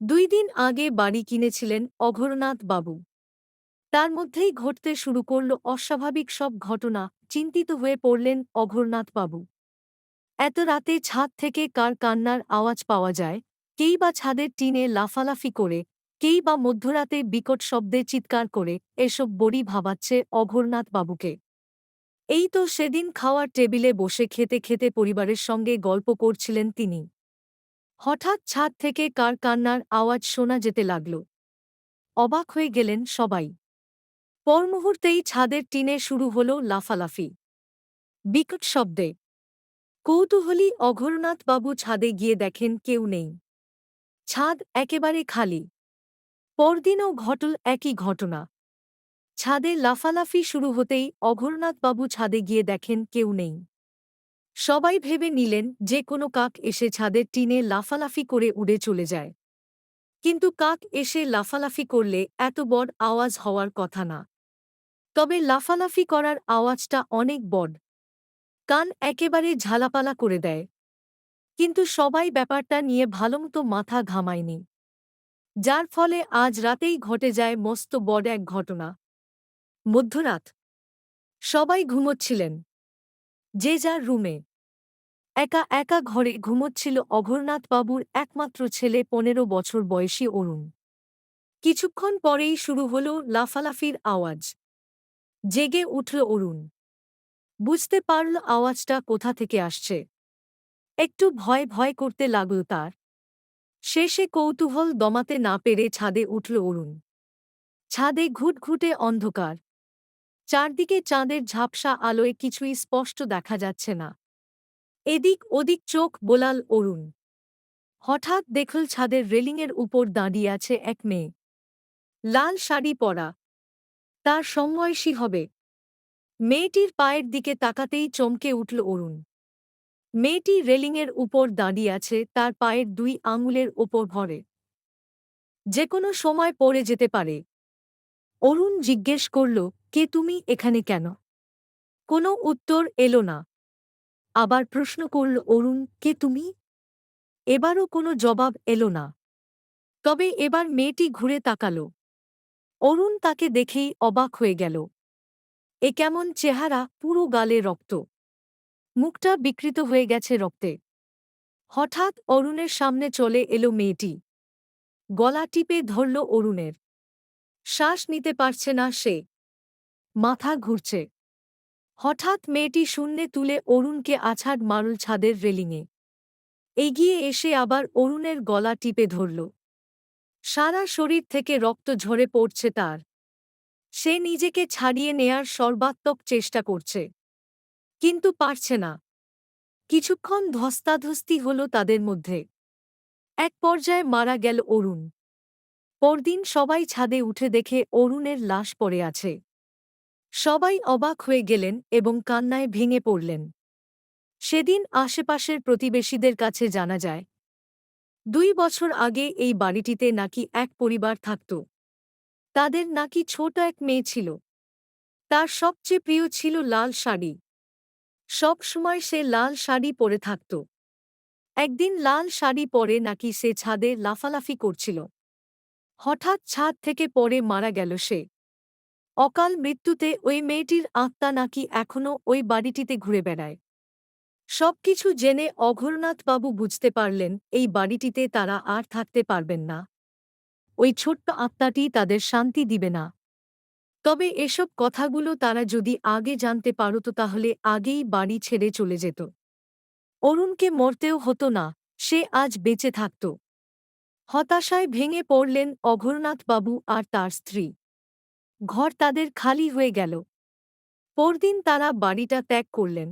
দুই দিন আগে বাড়ি কিনেছিলেন অঘরনাথ বাবু। তার মধ্যেই ঘটতে শুরু করল অস্বাভাবিক সব ঘটনা, চিন্তিত হয়ে পড়লেন অঘরনাথ বাবু। এত রাতে ছাদ থেকে কার কান্নার আওয়াজ পাওয়া যায়, কেই বা ছাদের টিনে লাফালাফি করে, কেই বা মধ্যরাতে বিকট শব্দে চিৎকার করে, এসব বড়ি ভাবাচ্ছে অঘরনাথ বাবুকে। এই তো সেদিন খাওয়ার টেবিলে বসে খেতে খেতে পরিবারের সঙ্গে গল্প করছিলেন তিনি। হঠাৎ ছাদ থেকে কার কান্নার আওয়াজ শোনা যেতে লাগল। অবাক হয়ে গেলেন সবাই। পর মুহূর্তেই ছাদের টিনে শুরু হল লাফালাফি। বিকট শব্দে। কৌতূহলী অঘরনাথবাবু ছাদে গিয়ে দেখেন কেউ নেই। ছাদ একেবারে খালি। পরদিনও ঘটল একই ঘটনা। ছাদে লাফালাফি শুরু হতেই অঘরনাথবাবু ছাদে গিয়ে দেখেন কেউ নেই। সবাই ভেবে নিলেন যে কোনো কাক এসে ছাদের টিনে লাফালাফি করে উড়ে চলে যায়। কিন্তু কাক এসে লাফালাফি করলে এত বড় আওয়াজ হওয়ার কথা না। তবে লাফালাফি করার আওয়াজটা অনেক বড়। কান একেবারে ঝালাপালা করে দেয়। কিন্তু সবাই ব্যাপারটা নিয়ে ভালোমতো মাথা ঘামায়নি। যার ফলে আজ রাতেই ঘটে যায় মস্ত বড় এক ঘটনা। মধ্যরাত সবাই ঘুমোচ্ছিলেন। যে যার রুমে। একা একা ঘরে ঘুমোচ্ছিল অঘরনাথবাবুর একমাত্র ছেলে পনেরো বছর বয়সী অরুণ। কিছুক্ষণ পরেই শুরু হল লাফালাফির আওয়াজ। জেগে উঠল অরুণ। বুঝতে পারল আওয়াজটা কোথা থেকে আসছে। একটু ভয় ভয় করতে লাগল তার। শেষে কৌতূহল দমাতে না পেরে ছাদে উঠল অরুণ। ছাদে ঘুটঘুটে অন্ধকার। চারদিকে চাঁদের ঝাপসা আলোয় কিছুই স্পষ্ট দেখা যাচ্ছে না। এদিক ওদিক চোখ বোলাল অরুণ। হঠাৎ দেখল ছাদের রেলিংয়ের উপর দাঁড়িয়ে আছে এক মেয়ে। লাল শাড়ি পরা। তার সমবয়সী হবে। মেয়েটির পায়ের দিকে তাকাতেই চমকে উঠল অরুণ। মেয়েটি রেলিংয়ের উপর দাঁড়িয়ে আছে, তার পায়ের দুই আঙুলের ওপর ভরে। যে কোনো সময় পড়ে যেতে পারে। অরুণ জিজ্ঞেস করল কে তুমি এখানে কেন? কোনো উত্তর এলো না। আবার প্রশ্ন করল, অরুণ, কে তুমি? এবারও কোনো জবাব এলো না। তবে এবার মেয়েটি ঘুরে তাকাল। অরুণ তাকে দেখেই অবাক হয়ে গেল। এ কেমন চেহারা, পুরো গালে রক্ত। মুখটা বিকৃত হয়ে গেছে রক্তে। হঠাৎ অরুণের সামনে চলে এলো মেয়েটি। গলা টিপে ধরল অরুণের। শ্বাস নিতে পারছে না সে। মাথা ঘুরছে। হঠাৎ মেয়েটি শূন্যে তুলে অরুণকে আছাড় মারল ছাদের রেলিংয়ে এগিয়ে এসে আবার অরুণের গলা টিপে ধরল। সারা শরীর থেকে রক্ত ঝরে পড়ছে তার। সে নিজেকে ছাড়িয়ে নেয়ার সর্বাত্মক চেষ্টা করছে। কিন্তু পারছে না। কিছুক্ষণ ধস্তাধস্তি হল তাদের মধ্যে। এক পর্যায়ে মারা গেল অরুণ। পরদিন সবাই ছাদে উঠে দেখে অরুণের লাশ পড়ে আছে। সবাই অবাক হয়ে গেলেন এবং কান্নায় ভেঙে পড়লেন। সেদিন আশেপাশের প্রতিবেশীদের কাছে জানা যায়, দুই বছর আগে এই বাড়িটিতে নাকি এক পরিবার থাকত। তাদের নাকি ছোট এক মেয়ে ছিল। তার সবচেয়ে প্রিয় ছিল লাল শাড়ি। সব সময় সে লাল শাড়ি পরে থাকত। একদিন লাল শাড়ি পরে নাকি সে ছাদে লাফালাফি করছিল। হঠাৎ ছাদ থেকে পরে মারা গেল সে। অকাল মৃত্যুতে ওই মেয়েটির আত্মা নাকি এখনও ওই বাড়িটিতে ঘুরে বেড়ায়। সবকিছু জেনে অঘরনাথবাবু বুঝতে পারলেন, এই বাড়িটিতে তারা আর থাকতে পারবেন না। ওই ছোট্ট আত্মাটি তাদের শান্তি দিবে না। তবে এসব কথাগুলো তারা যদি আগে জানতে পারত তাহলে আগেই বাড়ি ছেড়ে চলে যেত। অরুণকে মরতেও হতো না, সে আজ বেঁচে থাকত। হতাশায় ভেঙে পড়লেন অঘরনাথবাবু আর তার স্ত্রী। ঘর তাদের খালি হয়ে গেল। পরদিন তারা বাড়িটা ত্যাগ করলেন।